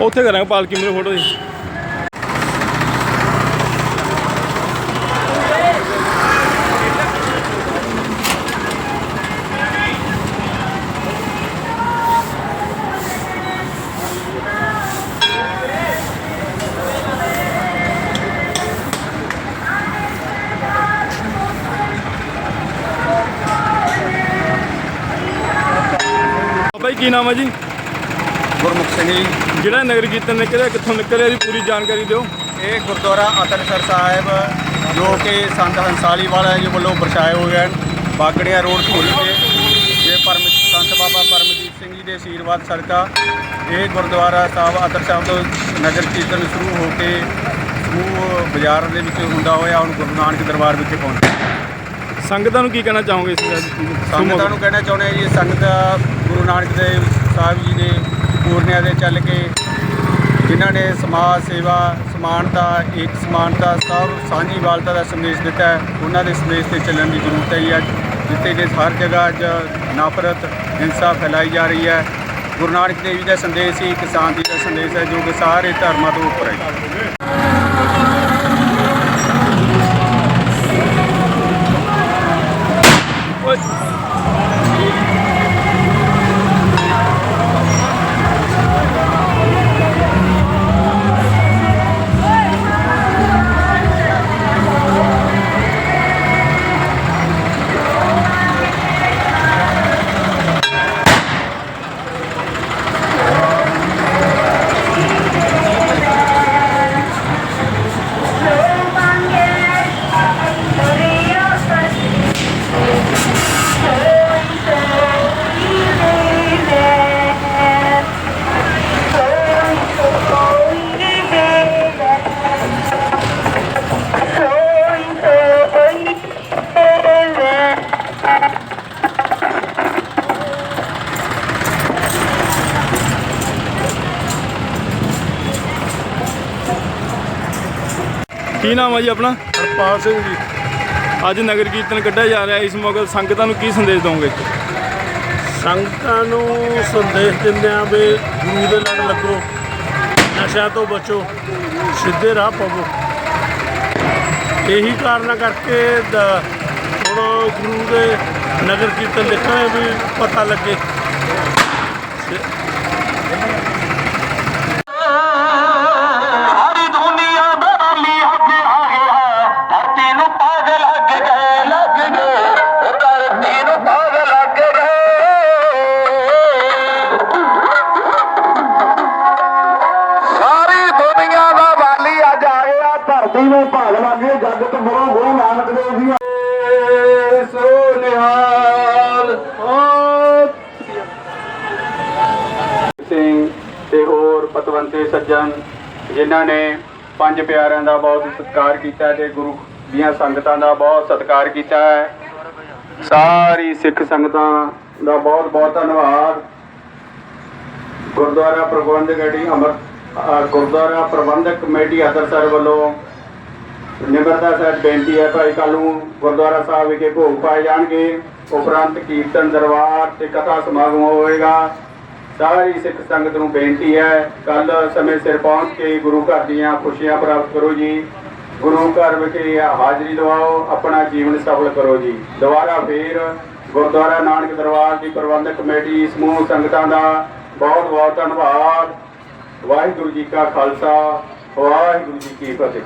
ਉੱਥੇ ਕਰਾਂਗੇ ਪਾਲਕੀ ਮੇਰੇ ਫੋਟੋ ਜੀ। ਬਾਈ ਕੀ ਨਾਮ ਹੈ ਜੀ? ਗੁਰਮੁਖ ਸਿੰਘ ਜੀ। ਜਿਹੜਾ ਨਗਰ ਕੀਰਤਨ ਨਿਕਲਿਆ ਕਿੱਥੋਂ ਨਿਕਲਿਆ ਜੀ? ਪੂਰੀ ਜਾਣਕਾਰੀ ਦਿਓ। ਇਹ ਗੁਰਦੁਆਰਾ ਅਤਨਸਰ ਸਾਹਿਬ ਜੋ ਕਿ ਸੰਤ ਹੰਸਾਲੀ ਵਾਲਾ ਜੀ ਵੱਲੋਂ ਵਰਛਾਏ ਹੋਏ ਹਨ ਬਾਗੜੀਆ ਰੋਡ ਧੂਰੀ ਤੇ। ਇਹ ਪਰਮ ਸੰਤ ਬਾਬਾ ਪਰਮਜੀਤ ਸਿੰਘ ਜੀ ਦੇ ਆਸ਼ੀਰਵਾਦ ਸਦਕਾ ਇਹ ਗੁਰਦੁਆਰਾ ਸਾਹਿਬ ਅਤਰ ਸਾਹਿਬ ਤੋਂ ਨਗਰ ਕੀਰਤਨ ਸ਼ੁਰੂ ਹੋ ਕੇ ਸਮੂਹ ਬਾਜ਼ਾਰ ਦੇ ਵਿੱਚ ਹੁੰਦਾ ਹੋਇਆ ਹੁਣ ਗੁਰੂ ਨਾਨਕ ਦਰਬਾਰ ਵਿਖੇ ਪਹੁੰਚਿਆ। ਸੰਗਤਾਂ ਨੂੰ ਕੀ ਕਹਿਣਾ ਚਾਹੋਗੇ ਇਸ ਸੰਗਤਾਂ ਨੂੰ ਕਹਿਣਾ ਚਾਹੁੰਦੇ ਹਾਂ ਜੀ ਸੰਗਤ ਨਾਨਕ ਦੇਵ ਸਾਹਿਬ ਜੀ ਦੇ ਪੂਰਨਿਆਂ ਦੇ ਚੱਲ ਕੇ ਜਿਨ੍ਹਾਂ ਨੇ ਸਮਾਜ ਸੇਵਾ, ਸਮਾਨਤਾ ਇੱਕ ਸਮਾਨਤਾ, ਸਭ ਸਾਂਝੀ ਵਾਲਤਾ ਦਾ ਸੰਦੇਸ਼ ਦਿੱਤਾ ਹੈ, ਉਹਨਾਂ ਦੇ ਸੰਦੇਸ਼ ਤੇ ਚੱਲਣ ਦੀ ਜ਼ਰੂਰਤ ਹੈ ਅੱਜ। ਜਿੱਥੇ ਕਿ ਹਰ ਜਗ੍ਹਾ ਅੱਜ ਨਫ਼ਰਤ, ਹਿੰਸਾ ਫੈਲਾਈ ਜਾ ਰਹੀ ਹੈ। ਗੁਰੂ ਨਾਨਕ ਦੇਵ ਜੀ ਦਾ ਸੰਦੇਸ਼ ਹੀ ਕਿਸਾਨ ਸ਼ਾਂਤੀ ਦਾ ਸੰਦੇਸ਼ ਹੈ, ਜੋ ਕਿ ਸਾਰੇ ਧਰਮਾਂ ਤੋਂ ਉੱਪਰ ਹੈ ਓਏ। ਕੀ ਨਾਮ ਹੈ ਜੀ ਆਪਣਾ? ਹਰਪਾਲ ਸਿੰਘ ਜੀ। ਅੱਜ ਨਗਰ ਕੀਰਤਨ ਕੱਢਿਆ ਜਾ ਰਿਹਾ ਇਸ ਮੌਕੇ ਸੰਗਤਾਂ ਨੂੰ ਕੀ ਸੰਦੇਸ਼ ਦੋਗੇ? ਸੰਗਤਾਂ ਨੂੰ ਸੰਦੇਸ਼ ਦਿੰਦੇ ਆ ਵੀ ਗੁਰੂ ਦੇ ਲੜ ਲੱਗੋ ਨਸ਼ਿਆਂ ਤੋਂ ਬਚੋ ਸਿੱਧੇ ਰਾਹ ਪਵੋ। ਇਹੀ ਕਾਰਨਾਂ ਕਰਕੇ ਹੁਣ ਗੁਰੂ ਦੇ ਨਗਰ ਕੀਰਤਨ ਦੇਖਣਾ ਵੀ ਪਤਾ ਲੱਗੇ। ਧਰਤੀ ਨੂੰ ਭਾਗ ਲੱਗੇ ਜਗਤ ਗੁਰੂ ਗੁਰੂ ਨਾਨਕ ਦੇਵ ਜੀ। ਸੋ ਨਿਹਾਲ ਸਿੰਘ ਤੇ ਹੋਰ ਪਤਵੰਤੇ ਸੱਜਣ ਜਿਨ੍ਹਾਂ ਨੇ ਪੰਜ ਪਿਆਰਿਆਂ ਦਾ ਬਹੁਤ ਸਤਿਕਾਰ ਕੀਤਾ ਤੇ ਗੁਰੂ ਦੀਆਂ ਸੰਗਤਾਂ ਦਾ ਬਹੁਤ ਸਤਿਕਾਰ ਕੀਤਾ ਹੈ। ਸਾਰੀ ਸਿੱਖ ਸੰਗਤਾਂ ਦਾ ਬਹੁਤ ਬਹੁਤ ਧੰਨਵਾਦ। ਗੁਰਦੁਆਰਾ ਪ੍ਰਬੰਧਕ ਕਮੇਟੀ ਅਮਰ ਗੁਰਦੁਆਰਾ ਪ੍ਰਬੰਧਕ ਕਮੇਟੀ ਅੰਮ੍ਰਿਤਸਰ ਵੱਲੋਂ ਨਿਮਰਤਾ ਸਾਹਿਬ ਬੇਨਤੀ ਹੈ ਭਾਈ, ਕੱਲ੍ਹ ਨੂੰ ਗੁਰਦੁਆਰਾ ਸਾਹਿਬ ਵਿਖੇ ਭੋਗ ਪਾਏ ਜਾਣਗੇ। ਉਪਰੰਤ ਕੀਰਤਨ, ਦਰਬਾਰ ਤੇ ਕਥਾ ਸਮਾਗਮ ਹੋਵੇਗਾ। ਸਾਰੀ ਸਿੱਖ ਸੰਗਤ ਨੂੰ ਬੇਨਤੀ ਹੈ ਕੱਲ ਸਮੇਂ ਸਿਰ ਪਹੁੰਚ ਕੇ ਗੁਰੂ ਘਰ ਦੀਆਂ ਖੁਸ਼ੀਆਂ ਪ੍ਰਾਪਤ ਕਰੋ ਜੀ। ਗੁਰੂ ਘਰ ਵਿਖੇ ਹਾਜ਼ਰੀ ਲਵਾਓ ਆਪਣਾ ਜੀਵਨ ਸਫਲ ਕਰੋ ਜੀ। ਦੁਬਾਰਾ ਫੇਰ ਗੁਰਦੁਆਰਾ ਨਾਨਕ ਦਰਬਾਰ ਦੀ ਪ੍ਰਬੰਧਕ ਕਮੇਟੀ, ਸਮੂਹ ਸੰਗਤਾਂ ਦਾ ਬਹੁਤ ਬਹੁਤ ਧੰਨਵਾਦ। ਵਾਹਿਗੁਰੂ ਜੀ ਕਾ ਖਾਲਸਾ, ਵਾਹਿਗੁਰੂ ਜੀ ਕੀ ਫਤਿਹ।